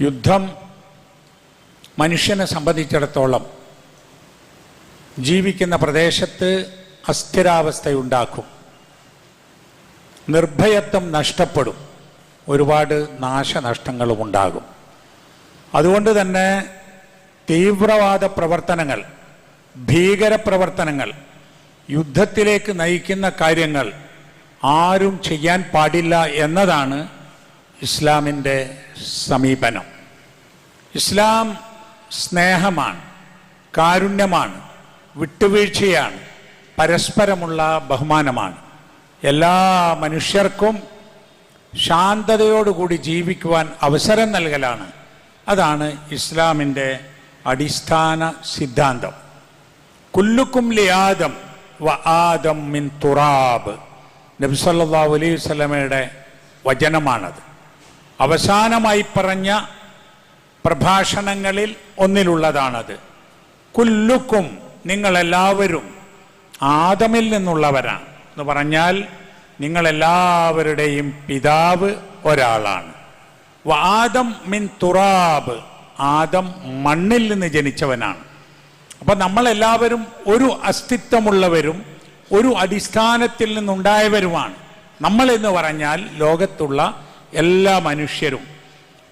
യുദ്ധം മനുഷ്യനെ സംബന്ധിച്ചിടത്തോളം ജീവിക്കുന്ന പ്രദേശത്ത് അസ്ഥിരാവസ്ഥയുണ്ടാക്കും. നിർഭയത്വം നഷ്ടപ്പെടും. ഒരുപാട് നാശനഷ്ടങ്ങളും ഉണ്ടാകും അതുകൊണ്ട് തന്നെ തീവ്രവാദ പ്രവർത്തനങ്ങൾ ഭീകരപ്രവർത്തനങ്ങൾ യുദ്ധത്തിലേക്ക് നയിക്കുന്ന കാര്യങ്ങൾ ആരും ചെയ്യാൻ പാടില്ല എന്നതാണ് ഇസ്ലാമിന്റെ സമീപനം. ഇസ്ലാം സ്നേഹമാണ് കാരുണ്യമാണ് വിട്ടുവീഴ്ചയാണ് പരസ്പരമുള്ള ബഹുമാനമാണ്. എല്ലാ മനുഷ്യർക്കും ശാന്തതയോടുകൂടി ജീവിക്കുവാൻ അവസരം നൽകലാണ്. അതാണ് ഇസ്ലാമിന്റെ അടിസ്ഥാന സിദ്ധാന്തം. കുല്ലുക്കും ലിയാദം വ ആദം മിൻ തുറാബ്. നബി സല്ലല്ലാഹു അലൈഹി വചനമാണത്. അവസാനമായി പറഞ്ഞ പ്രഭാഷണങ്ങളിൽ ഒന്നിലുള്ളതാണത്. കുല്ലുക്കും നിങ്ങളെല്ലാവരും ആദമിൽ നിന്നുള്ളവരാണ് എന്ന് പറഞ്ഞാൽ നിങ്ങളെല്ലാവരുടെയും പിതാവ് ഒരാളാണ്. ആദം മിൻ തുറാബ് ആദം മണ്ണിൽ നിന്ന് ജനിച്ചവനാണ്. അപ്പം നമ്മളെല്ലാവരും ഒരു അസ്തിത്വമുള്ളവരും ഒരു അടിസ്ഥാനത്തിൽ നിന്നുണ്ടായവരുമാണ്. നമ്മൾ എന്ന് പറഞ്ഞാൽ ലോകത്തുള്ള എല്ലാ മനുഷ്യരും.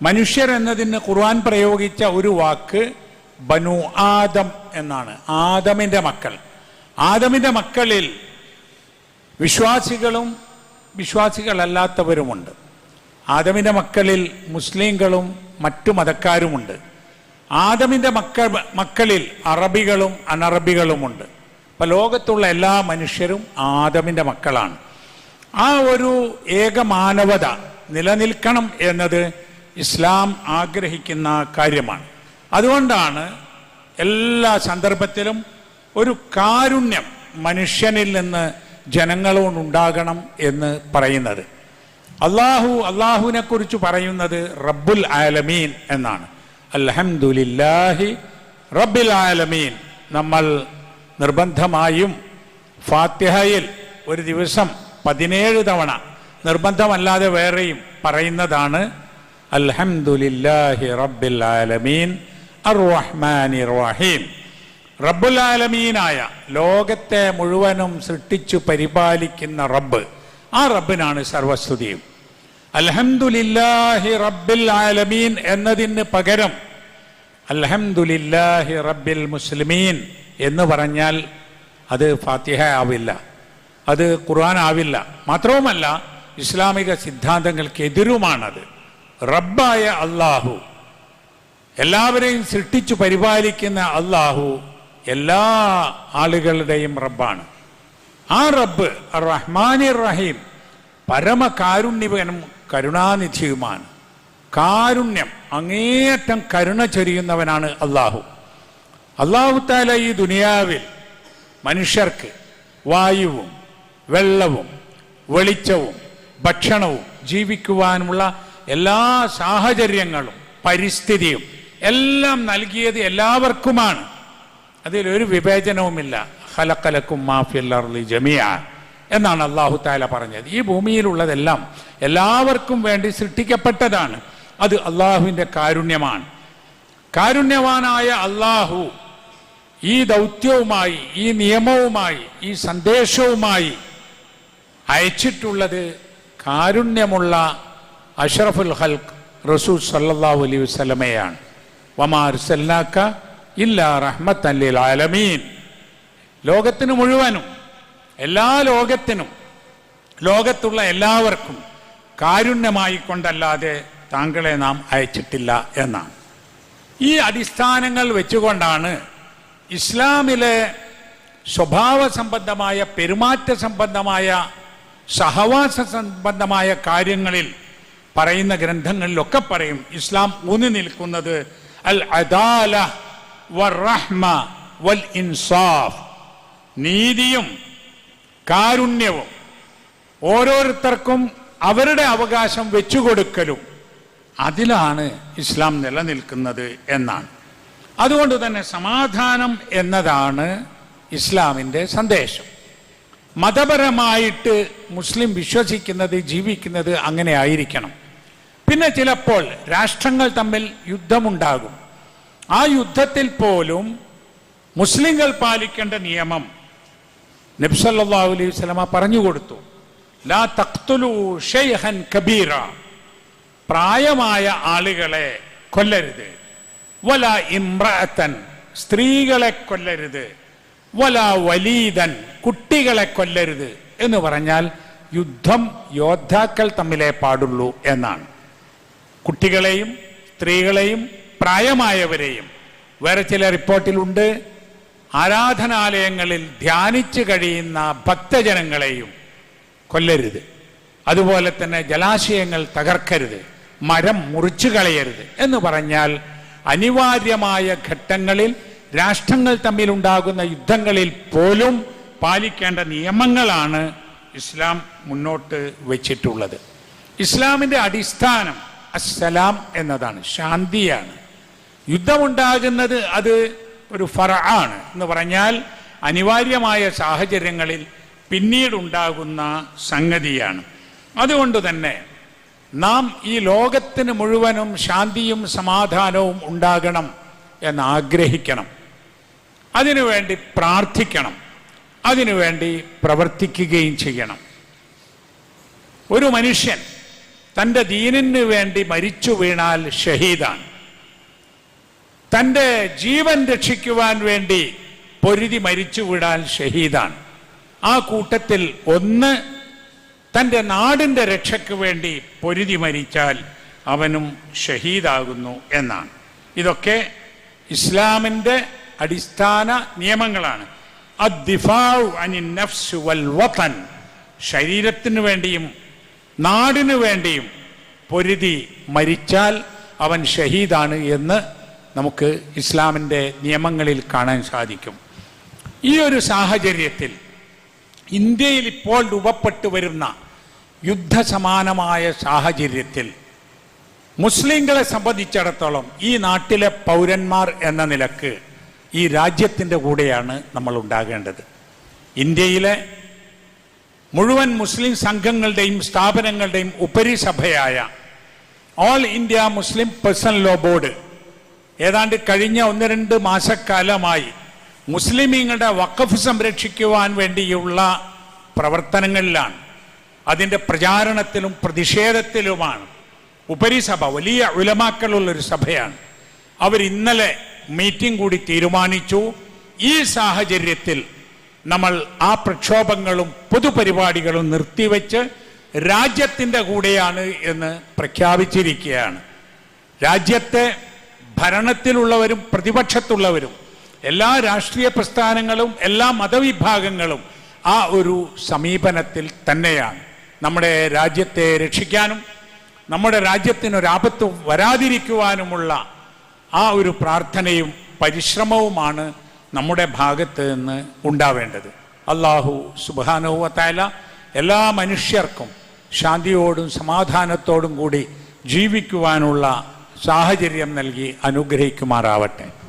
മനുഷ്യർ എന്നതിന് ഖുർആൻ പ്രയോഗിച്ച ഒരു വാക്ക് ബനു ആദം എന്നാണ്. ആദമിന്റെ മക്കൾ. ആദമിന്റെ മക്കളിൽ വിശ്വാസികളും വിശ്വാസികളല്ലാത്തവരുമുണ്ട്. ആദമിന്റെ മക്കളിൽ മുസ്ലിങ്ങളും മറ്റു മതക്കാരുമുണ്ട്. ആദമിന്റെ മക്കൾ മക്കളിൽ അറബികളും അനറബികളുമുണ്ട്. അപ്പം ലോകത്തുള്ള എല്ലാ മനുഷ്യരും ആദമിന്റെ മക്കളാണ്. ആ ഒരു ഏകമാനവത നിലനിൽക്കണം എന്നത് ഇസ്ലാം ആഗ്രഹിക്കുന്ന കാര്യമാണ്. അതുകൊണ്ടാണ് എല്ലാ സന്ദർഭത്തിലും ഒരു കാരുണ്യം മനുഷ്യനിൽ നിന്ന് ജനങ്ങളോടുണ്ടാകണം എന്ന് പറയുന്നത്. അള്ളാഹു അള്ളാഹുവിനെ കുറിച്ച് പറയുന്നത് റബ്ബുൽ ആലമീൻ എന്നാണ്. അൽഹംദുലില്ലാഹി റബ്ബിൽ ആലമീൻ. നമ്മൾ നിർബന്ധമായും ഫാത്തിഹയിൽ ഒരു ദിവസം പതിനേഴ് തവണ നിർബന്ധമല്ലാതെ വേറെയും പറയുന്നതാണ് അൽഹംദുലില്ലാഹി റബ്ബിൽ ആലമീൻ അർ റഹ്മാനി റഹീം. റബ്ബുൽ ആലമീനായ ലോകത്തെ മുഴുവനും സൃഷ്ടിച്ചു പരിപാലിക്കുന്ന റബ്ബ് ആ റബ്ബിനാണ് സർവസ്തുതിയും. അൽഹംദുലില്ലാഹി റബ്ബിൽ ആലമീൻ എന്നതിന് പകരം അൽഹംദുലില്ലാഹി റബ്ബിൽ മുസ്ലിമീൻ എന്ന് പറഞ്ഞാൽ അത് ഫാത്തിഹ ആവില്ല അത് ഖുർആൻ ആവില്ല. മാത്രവുമല്ല ഇസ്ലാമിക സിദ്ധാന്തങ്ങൾക്ക് എതിരുമാണത് റബ്ബായ അള്ളാഹു എല്ലാവരെയും സൃഷ്ടിച്ചു പരിപാലിക്കുന്ന അള്ളാഹു എല്ലാ ആളുകളുടെയും റബ്ബാണ്. ആ റബ്ബ് റഹ്മാനി റഹീം പരമകാരുണ്യവനും കരുണാനിധിയുമാണ്. കാരുണ്യം അങ്ങേയറ്റം കരുണ ചൊരിയുന്നവനാണ് അള്ളാഹു അള്ളാഹു താല ഈ ദുനിയാവിൽ മനുഷ്യർക്ക് വായുവും വെള്ളവും വെളിച്ചവും ഭക്ഷണവും ജീവിക്കുവാനുള്ള എല്ലാ സാഹചര്യങ്ങളും പരിസ്ഥിതിയും എല്ലാം നൽകിയത് എല്ലാവർക്കുമാണ്. അതിലൊരു വിവേചനവുമില്ല. ഹലക്കലക്കും മാഫിയല്ലി ജമിയ എന്നാണ് അള്ളാഹു താല പറഞ്ഞത്. ഈ ഭൂമിയിലുള്ളതെല്ലാം എല്ലാവർക്കും വേണ്ടി സൃഷ്ടിക്കപ്പെട്ടതാണ്. അത് അള്ളാഹുവിന്റെ കാരുണ്യമാണ്. കാരുണ്യവാനായ അള്ളാഹു ഈ ദൗത്യവുമായി ഈ നിയമവുമായി ഈ സന്ദേശവുമായി അയച്ചിട്ടുള്ളത് കാരുണ്യമുള്ള അഷറഫുൽ ഹൽക്ക് റസൂൽ സല്ലല്ലാഹു അലൈഹി വസല്ലമയാണ്. വമാർ സല്ലാക്ക ഇല്ല റഹ്മത്ത് അല്ലിൽ ആലമീൻ. ലോകത്തിന് മുഴുവനും എല്ലാ ലോകത്തിനും ലോകത്തുള്ള എല്ലാവർക്കും കാരുണ്യമായി കൊണ്ടല്ലാതെ താങ്കളെ നാം അയച്ചിട്ടില്ല എന്നാണ്. ഈ അടിസ്ഥാനങ്ങൾ വെച്ചുകൊണ്ടാണ് ഇസ്ലാമിലെ സ്വഭാവ സംബന്ധമായ പെരുമാറ്റ സംബന്ധമായ സഹവാസ സംബന്ധമായ കാര്യങ്ങളിൽ പറയുന്ന ഗ്രന്ഥങ്ങളിലൊക്കെ പറയും. ഇസ്ലാം ഊന്നി നിൽക്കുന്നത് അൽ അദാല വറഹ്മ വൽ ഇൻസാഫ്. നീതിയും കാരുണ്യവും ഓരോരുത്തർക്കും അവരുടെ അവകാശം വെച്ചു കൊടുക്കലും അതിലാണ് ഇസ്ലാം നിലനിൽക്കുന്നത് എന്നാണ്. അതുകൊണ്ട് തന്നെ സമാധാനം എന്നതാണ് ഇസ്ലാമിന്റെ സന്ദേശം. മതപരമായിട്ട് മുസ്ലിം വിശ്വസിക്കുന്നത് ജീവിക്കുന്നത് അങ്ങനെ ആയിരിക്കണം. പിന്നെ ചിലപ്പോൾ രാഷ്ട്രങ്ങൾ തമ്മിൽ യുദ്ധമുണ്ടാകും. ആ യുദ്ധത്തിൽ പോലും മുസ്ലിങ്ങൾ പാലിക്കേണ്ട നിയമം നബ്സല്ലാഹു അലൈഹി വസല്ലമ പറഞ്ഞു കൊടുത്തു. ലാ തഖ്തുലു ഷെയ്ഹൻ കബീറ. പ്രായമായ ആളുകളെ കൊല്ലരുത്. വല ഇമ്രഅത്തൻ സ്ത്രീകളെ കൊല്ലരുത്. വല വലീദൻ കുട്ടികളെ കൊല്ലരുത് എന്ന് പറഞ്ഞാൽ യുദ്ധം യോദ്ധാക്കൾ തമ്മിലേ പാടുള്ളൂ എന്നാണ്. കുട്ടികളെയും സ്ത്രീകളെയും പ്രായമായവരെയും വേറെ ചില റിപ്പോർട്ടിലുണ്ട്. ആരാധനാലയങ്ങളിൽ ധ്യാനിച്ചു കഴിയുന്ന ഭക്തജനങ്ങളെയും കൊല്ലരുത്. അതുപോലെ തന്നെ ജലാശയങ്ങൾ തകർക്കരുത്. മരം മുറിച്ചു കളയരുത് എന്ന് പറഞ്ഞാൽ അനിവാര്യമായ ഘട്ടങ്ങളിൽ രാഷ്ട്രങ്ങൾ തമ്മിലുണ്ടാകുന്ന യുദ്ധങ്ങളിൽ പോലും പാലിക്കേണ്ട നിയമങ്ങളാണ് ഇസ്ലാം മുന്നോട്ട് വച്ചിട്ടുള്ളത്. ഇസ്ലാമിന്റെ അടിസ്ഥാനം അസ്സലാം എന്നതാണ് ശാന്തിയാണ്. യുദ്ധമുണ്ടാകുന്നത് അത് ഒരു ഫറ ആണ് എന്ന് പറഞ്ഞാൽ അനിവാര്യമായ സാഹചര്യങ്ങളിൽ പിന്നീടുണ്ടാകുന്ന സംഗതിയാണ്. അതുകൊണ്ട് തന്നെ നാം ഈ ലോകത്തിന് മുഴുവനും ശാന്തിയും സമാധാനവും ഉണ്ടാകണം എന്ന് ആഗ്രഹിക്കണം അതിനുവേണ്ടി പ്രാർത്ഥിക്കണം. അതിനുവേണ്ടി പ്രവർത്തിക്കുകയും ചെയ്യണം. ഒരു മനുഷ്യൻ തന്റെ ദീനിന് വേണ്ടി മരിച്ചു വീണാൽ ഷഹീദാണ്. തന്റെ ജീവൻ രക്ഷിക്കുവാൻ വേണ്ടി പൊരുതി മരിച്ചു വീണാൽ ഷഹീദാണ്. ആ കൂട്ടത്തിൽ ഒന്ന് തന്റെ നാടിന്റെ രക്ഷയ്ക്ക് വേണ്ടി പൊരുതി മരിച്ചാൽ അവനും ഷഹീദാകുന്നു എന്നാണ്. ഇതൊക്കെ ഇസ്ലാമിന്റെ അടിസ്ഥാന നിയമങ്ങളാണ്. ശരീരത്തിന് വേണ്ടിയും നാടിനു വേണ്ടിയും പൊരുതി മരിച്ചാൽ അവൻ ഷഹീദാണ് എന്ന് നമുക്ക് ഇസ്ലാമിന്റെ നിയമങ്ങളിൽ കാണാൻ സാധിക്കും. ഈ ഒരു സാഹചര്യത്തിൽ ഇന്ത്യയിൽ ഇപ്പോൾ രൂപപ്പെട്ടു വരുന്ന യുദ്ധസമാനമായ സാഹചര്യത്തിൽ മുസ്ലിങ്ങളെ സംബന്ധിച്ചിടത്തോളം ഈ നാട്ടിലെ പൗരന്മാർ എന്ന നിലയ്ക്ക് ഈ രാജ്യത്തിന്റെ കൂടെയാണ് നമ്മൾ ഉണ്ടാകേണ്ടത്. ഇന്ത്യയിലെ മുഴുവൻ മുസ്ലിം സംഘങ്ങളുടെയും സ്ഥാപനങ്ങളുടെയും ഉപരിസഭയായ All India Muslim Personal Law Board ഏതാണ്ട് കഴിഞ്ഞ ഒന്ന് രണ്ട് മാസക്കാലമായി മുസ്ലിമീങ്ങളുടെ വഖഫ് സംരക്ഷിക്കുവാൻ വേണ്ടിയുള്ള പ്രവർത്തനങ്ങളിലാണ്. അതിന്റെ പ്രചാരണത്തിലും പ്രതിഷേധത്തിലുമാണ്. ഉപരിസഭ വലിയ ഉലമാക്കളുള്ളൊരു സഭയാണ്. അവർ ഇന്നലെ മീറ്റിംഗ് കൂടി തീരുമാനിച്ചു. ഈ സാഹചര്യത്തിൽ നമ്മൾ ആ പ്രക്ഷോഭങ്ങളും പൊതുപരിപാടികളും നിർത്തിവെച്ച് രാജ്യത്തിന്റെ കൂടെയാണ് എന്ന് പ്രഖ്യാപിച്ചിരിക്കുകയാണ്. രാജ്യത്തെ ഭരണത്തിലുള്ളവരും പ്രതിപക്ഷത്തുള്ളവരും എല്ലാ രാഷ്ട്രീയ പ്രസ്ഥാനങ്ങളും എല്ലാ മതവിഭാഗങ്ങളും ആ ഒരു സമീപനത്തിൽ തന്നെയാണ്. നമ്മുടെ രാജ്യത്തെ രക്ഷിക്കാനും നമ്മുടെ രാജ്യത്തിനൊരാപത്ത് വരാതിരിക്കുവാനുമുള്ള ആ ഒരു പ്രാർത്ഥനയും പരിശ്രമവുമാണ് നമ്മുടെ ഭാഗത്ത് നിന്ന് ഉണ്ടാവേണ്ടത്. അള്ളാഹു സുബാനുവത്തായ എല്ലാ മനുഷ്യർക്കും ശാന്തിയോടും സമാധാനത്തോടും കൂടി ജീവിക്കുവാനുള്ള സാഹചര്യം നൽകി അനുഗ്രഹിക്കുമാറാവട്ടെ.